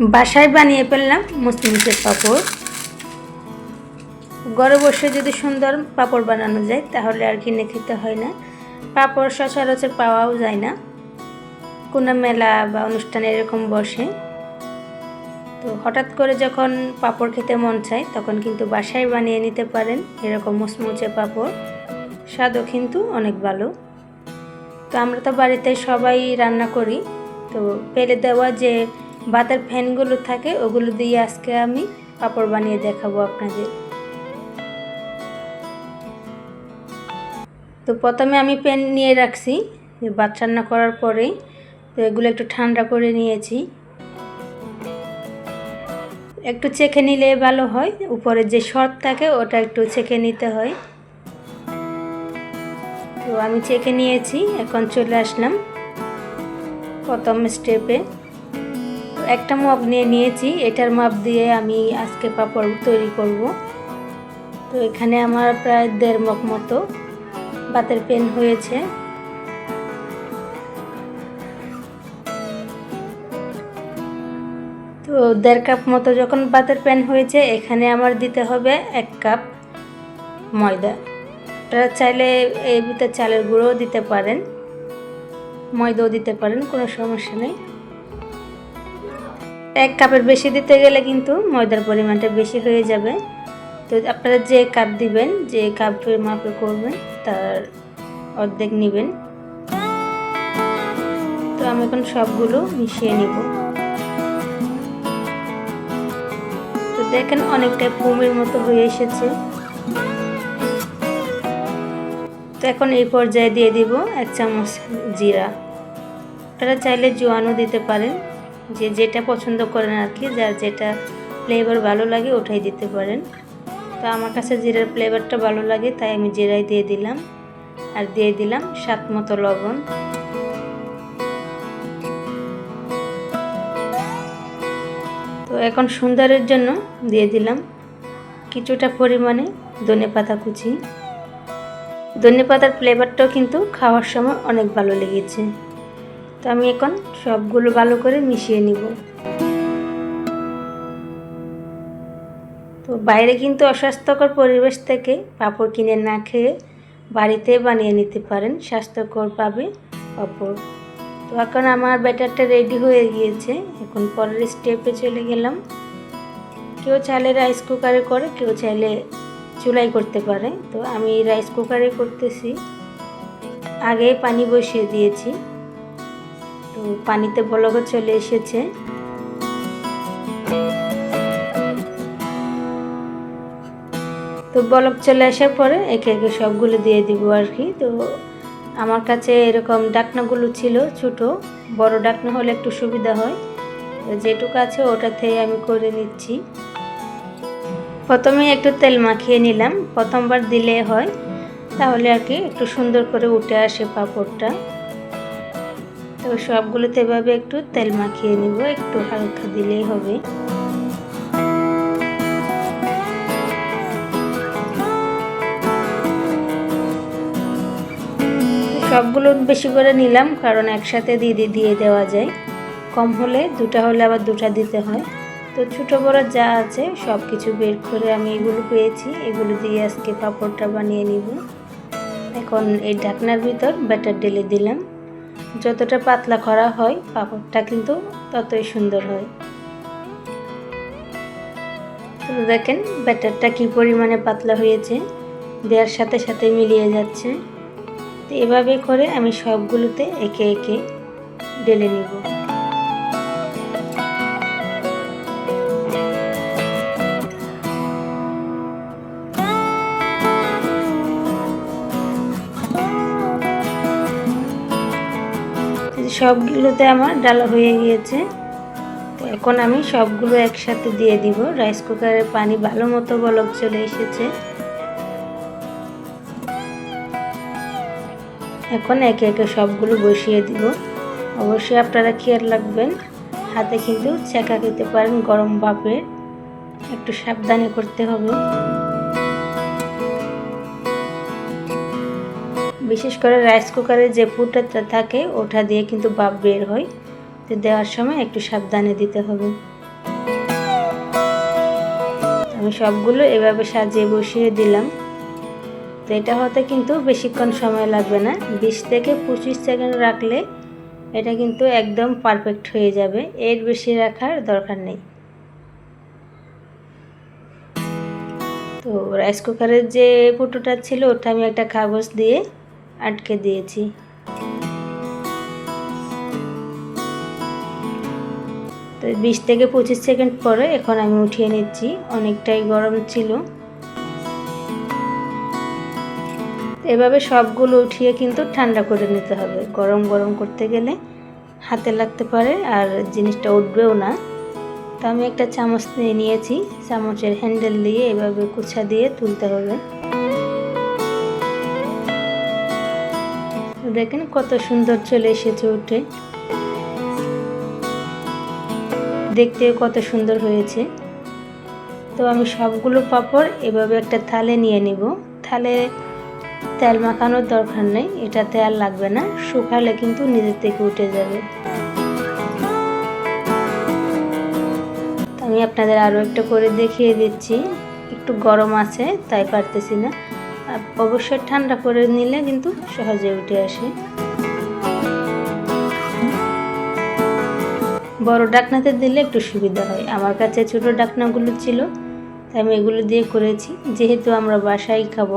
বাসায় বানিয়ে ফেললাম মুসমুসের পাঁপড়। ঘরে বসে যদি সুন্দর পাঁপড় বানানো যায়, তাহলে আর কিনে খেতে হয় না। পাঁপড় সচরাচর পাওয়াও যায় না। কোনো মেলা বা অনুষ্ঠানে এরকম বসে। তো হঠাৎ করে যখন পাঁপড় খেতে মন চায়, তখন কিন্তু বাসায় বানিয়ে নিতে পারেন এরকম মুচমুচে পাঁপড়। স্বাদও কিন্তু অনেক ভালো। তো আমরা তো বাড়িতে সবাই রান্না করি। তো ফেলে দেওয়া যে বাতের ফ্যানগুলো থাকে, ওগুলো দিয়ে আজকে আমি পাঁপড় বানিয়ে দেখাবো আপনাদের। তো প্রথমে আমি প্যান নিয়ে রাখছি ভাত রান্না করার পরেই তো এগুলো একটু ঠান্ডা করে নিয়েছি। একটু চেখে নিলে ভালো হয়, উপরে যে শর্ট থাকে ওটা একটু চেখে নিতে হয়। তো আমি চেখে নিয়েছি, এখন চলে আসলাম প্রথম স্টেপে। একটা মাপ নিয়ে নিয়েছি। এটার মাপ দিয়ে আমি আজকে পাপড় তৈরি করব। তো এখানে আমার প্রায় দেড় মগ মতো বাতের পেন হয়েছে। তো দেড় কাপ মতো যখন বাতের প্যান হয়েছে, এখানে আমার দিতে হবে এক কাপ ময়দা। আপনারা চাইলে এই ভিতরে চালের গুঁড়োও দিতে পারেন। ময়দাও দিতে পারেন, কোনো সমস্যা নেই। এক কাপের বেশি দিতে গেলে কিন্তু ময়দার পরিমাণটা বেশি হয়ে যাবে। তো আপনারা যে কাপ দিবেন, যে কাপের মাপে করবেন, তার অর্ধেক নেবেন। তো আমি এখন সবগুলো মিশিয়ে নিব। তো দেখেন অনেকটা পুমের মতো হয়ে এসেছে। তো এখন এই পর্যায়ে দিয়ে দিব এক চামচ জিরা। আপনারা চাইলে জোয়ানও দিতে পারেন। যে যেটা পছন্দ করেন আর কি যার যেটা ফ্লেভার ভালো লাগে ওটাই দিতে পারেন। তো আমার কাছে জিরার ফ্লেভারটা ভালো লাগে, তাই আমি জিরাই দিয়ে দিলাম। আর দিয়ে দিলাম স্বাদ মতো লবণ। তো এখন সুন্দরের জন্য দিয়ে দিলাম কিছুটা পরিমাণে ধনে পাতা কুচি। ধনে পাতার ফ্লেভারটাও কিন্তু খাওয়ার সময় অনেক ভালো লেগেছে। তো আমি এখন সবগুলো ভালো করে মিশিয়ে নিব। তো বাইরে কিন্তু অস্বাস্থ্যকর পরিবেশ থেকে পাঁপড় কিনে না খেয়ে বাড়িতে বানিয়ে নিতে পারেন স্বাস্থ্যকর পাবে পাঁপড়। তো এখন আমার ব্যাটারটা রেডি হয়ে গিয়েছে। এখন পরের স্টেপে চলে গেলাম। কেউ চাইলে রাইস কুকারে করে, কেউ চাইলে চুলাই করতে পারে। তো আমি রাইস কুকারে করতেছি। আগে পানি বসিয়ে দিয়েছি। পানিতে বলক চলে এসেছে। তো বলক চলে আসার পরে একে একে সবগুলো দিয়ে দিব আর কি। তো আমার কাছে এরকম ডাকনাগুলো ছিল ছোট, বড় ডাকনা হলে একটু সুবিধা হয়। যেটুকু আছে ওটাতে আমি করে নিচ্ছি। প্রথমে একটু তেল মাখিয়ে নিলাম, প্রথমবার দিলে হয়। তাহলে আর কি একটু সুন্দর করে উঠে আসে পাঁপড়টা। তো সবগুলোতে এভাবে একটু তেল মাখিয়ে নিব, একটু হালকা দিলেই হবে। সবগুলো বেশি করে নিলাম, কারণ একসাথে দিয়ে দিয়ে দেওয়া যায়। কম হলে, দুটা হলে আবার দুটা দিতে হয়। তো ছোটো বড় যা আছে সব কিছু বের করে আমি এগুলো পেয়েছি। এগুলো দিয়ে আজকে পাঁপড়টা বানিয়ে নিব। এখন এই ঢাকনার ভিতর ব্যাটার ঢেলে দিলাম। যতটা পাতলা করা হয়, পাঁপড়টা কিন্তু ততই সুন্দর হয়। তো দেখেন, ব্যাটারটা কী পরিমাণে পাতলা হয়েছে, দেওয়ার সাথে সাথে মিলিয়ে যাচ্ছে। তো এভাবে করে আমি সবগুলোতে একে একে ঢেলে নিব। সবগুলোতে আমার ডালা হয়ে গিয়েছে। তো এখন আমি সবগুলো একসাথে দিয়ে দিব। রাইস কুকারের পানি ভালো মতো বলক চলে এসেছে। এখন একে একে সবগুলো বসিয়ে দিব। অবশ্যই আপনারা খেয়াল রাখবেন, হাতে কিন্তু চেকা খেতে পারেন গরম ভাপের। একটু সাবধানে করতে হবে। বিশেষ করে রাইস কুকারে যে ফুটাটা থাকে, ওটা দিয়ে কিন্তু ভাপ বের হয়। তো দেওয়ার সময় একটু সাবধানে দিতে হবে। আমি সবগুলো এভাবে সাজিয়ে বসিয়ে দিলাম। তো এটা হতে কিন্তু বেশিক্ষণ সময় লাগবে না। বিশ থেকে পঁচিশ সেকেন্ড রাখলে এটা কিন্তু একদম পারফেক্ট হয়ে যাবে। এর বেশি রাখার দরকার নেই। তো রাইস কুকারের যে পুটোটা ছিল, ওটা আমি একটা কাগজ দিয়ে আটকে দিয়েছি। তো বিশ থেকে পঁচিশ সেকেন্ড পরে এখন আমি উঠিয়ে নিচ্ছি। অনেকটাই গরম ছিল। এভাবে সবগুলো উঠিয়ে কিন্তু ঠান্ডা করে নিতে হবে। গরম গরম করতে গেলে হাতে লাগতে পারে আর জিনিসটা উঠবেও না। তো আমি একটা চামচ নিয়ে নিয়েছি। চামচের হ্যান্ডেল দিয়ে এভাবে কুচা দিয়ে তুলতে হবে। দেখেন কত সুন্দর চলে এসেছে উঠে। দেখতে কত সুন্দর হয়েছে। তো আমি সবগুলো পাপড় এভাবে একটা থালে নিয়ে নিব। থালে তেল মাখানোর দরকার নেই, এটা তেল লাগবে না, শুকালে কিন্তু নিজের থেকে উঠে যাবে। আমি আপনাদের আরও একটা করে দেখিয়ে দিচ্ছি। একটু গরম আছে, তাই পারতেছি না। অবশ্যই ঠান্ডা করে নিলে কিন্তু সহজে উঠে আসে। বড় ডাকনাতে দিলে একটু সুবিধা হয়। আমার কাছে ছোট ডাকনাগুলো ছিল, তাই আমি এগুলো দিয়ে করেছি। যেহেতু আমরা বাসায় খাব।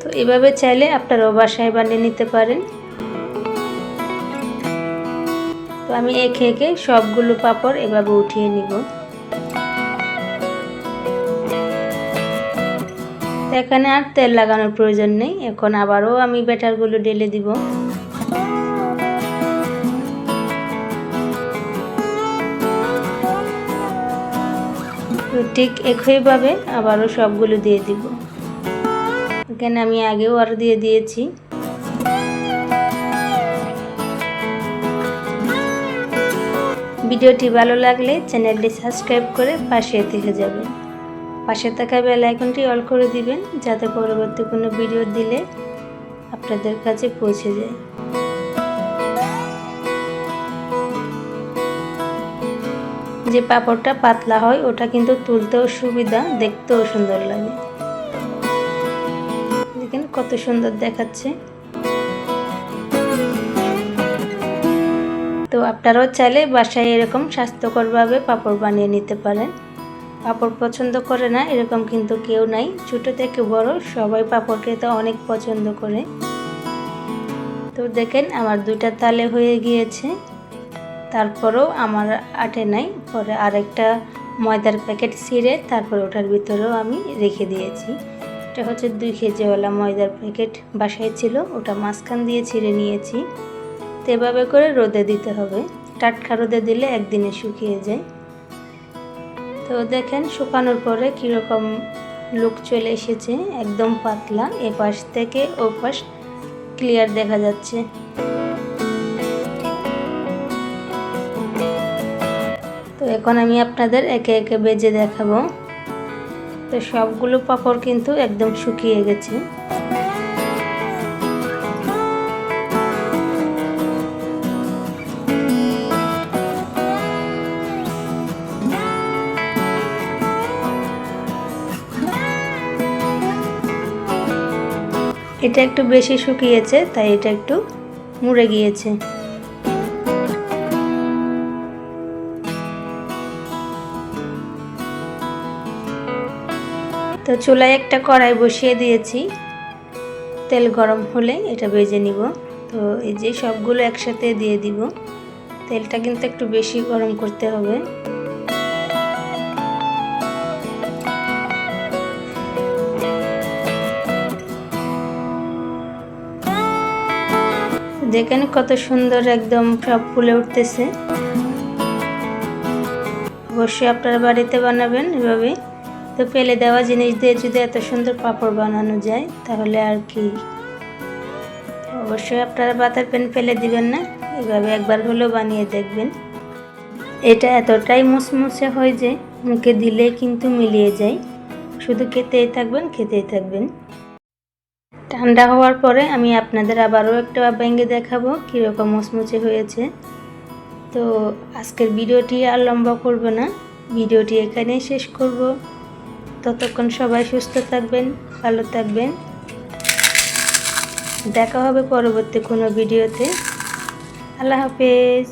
তো এভাবে চাইলে আপনারাও বাসায় বানিয়ে নিতে পারেন। তো আমি একে একে সবগুলো পাপড় এভাবে উঠিয়ে নিব। এখানে আর তেল লাগানোর প্রয়োজন নেই। এখন আবারও আমি ব্যাটারগুলো ঢেলে দিব। ঠিক একইভাবে আবারও সবগুলো দিয়ে দিব। এখানে আমি আগেও আরও দিয়ে দিয়েছি। ভিডিওটি ভালো লাগলে চ্যানেলটি সাবস্ক্রাইব করে পাশে থেকে যাবেন। পাশে থাকা বেল আইকনটি অল করে দিবেন যাতে পরবর্তী কোনো ভিডিও দিলে আপনাদের কাছে পৌঁছে যায়। যে পাপড়টা পাতলা হয়, ওটা কিন্তু তুলতেও সুবিধা, দেখতেও সুন্দর লাগে। দেখেন কত সুন্দর দেখাচ্ছে। তো আপনারাও চাইলে বাসায় এরকম স্বাস্থ্যকরভাবে পাপড় বানিয়ে নিতে পারেন। পাপড় পছন্দ করে না, এরকম কিন্তু কেউ নাই। ছোটো থেকে বড়, সবাই পাপড় খেতে অনেক পছন্দ করে। তো দেখেন, আমার দুইটা তালে হয়ে গিয়েছে। তারপরেও আমার আটে নাই, পরে আরেকটা ময়দার প্যাকেট ছিঁড়ে তারপর ওটার ভিতরেও আমি রেখে দিয়েছি। এটা হচ্ছে দুই কেজিওয়ালা ময়দার প্যাকেট। বাসায় ছিল, ওটা মাঝখান দিয়ে ছিঁড়ে নিয়েছি। এভাবে করে রোদে দিতে হবে। টাটকা রোদে দিলে একদিনে শুকিয়ে যায়। তো দেখেন, শুকানোর পরে কীরকম লুক চলে এসেছে, একদম পাতলা এ পাশ থেকে ও পাশ ক্লিয়ার দেখা যাচ্ছে। তো এখন আমি আপনাদের একে একে বেজে দেখাবো। তো সবগুলো পাপড় কিন্তু একদম শুকিয়ে গেছে। এটা একটু বেশি শুকিয়েছে, তাই এটা একটু মুড়ে গিয়েছে। তো চুলায় একটা কড়াই বসিয়ে দিয়েছি। তেল গরম হলে এটা ভেজে নিব। তো এই যে সবগুলো একসাথে দিয়ে দিব। তেলটা কিন্তু একটু বেশি গরম করতে হবে। দেখেন কত সুন্দর একদম সব ফুলে উঠতেছে। অবশ্যই আপনারা বাড়িতে বানাবেন এভাবে। তো ফেলে দেওয়া জিনিস দিয়ে যদি এত সুন্দর পাপড় বানানো যায়, তাহলে আর কি। অবশ্যই আপনারা বাতার পেন ফেলে দিবেন না, এভাবে একবার হলেও বানিয়ে দেখবেন। এটা এতটাই মুসমুসে হয় যে, মুখে দিলে কিন্তু মিলিয়ে যায়। শুধু খেতেই থাকবেন খেতেই থাকবেন। ঠান্ডা হওয়ার পরে আমি আপনাদের আবারও একটা ভেঙে দেখাবো কীরকম মুচমুচে হয়েছে। তো আজকের ভিডিওটি আর লম্বা করব না, ভিডিওটি এখানেই শেষ করব। ততক্ষণ সবাই সুস্থ থাকবেন, ভালো থাকবেন। দেখা হবে পরবর্তী কোনো ভিডিওতে। আল্লাহ হাফেজ।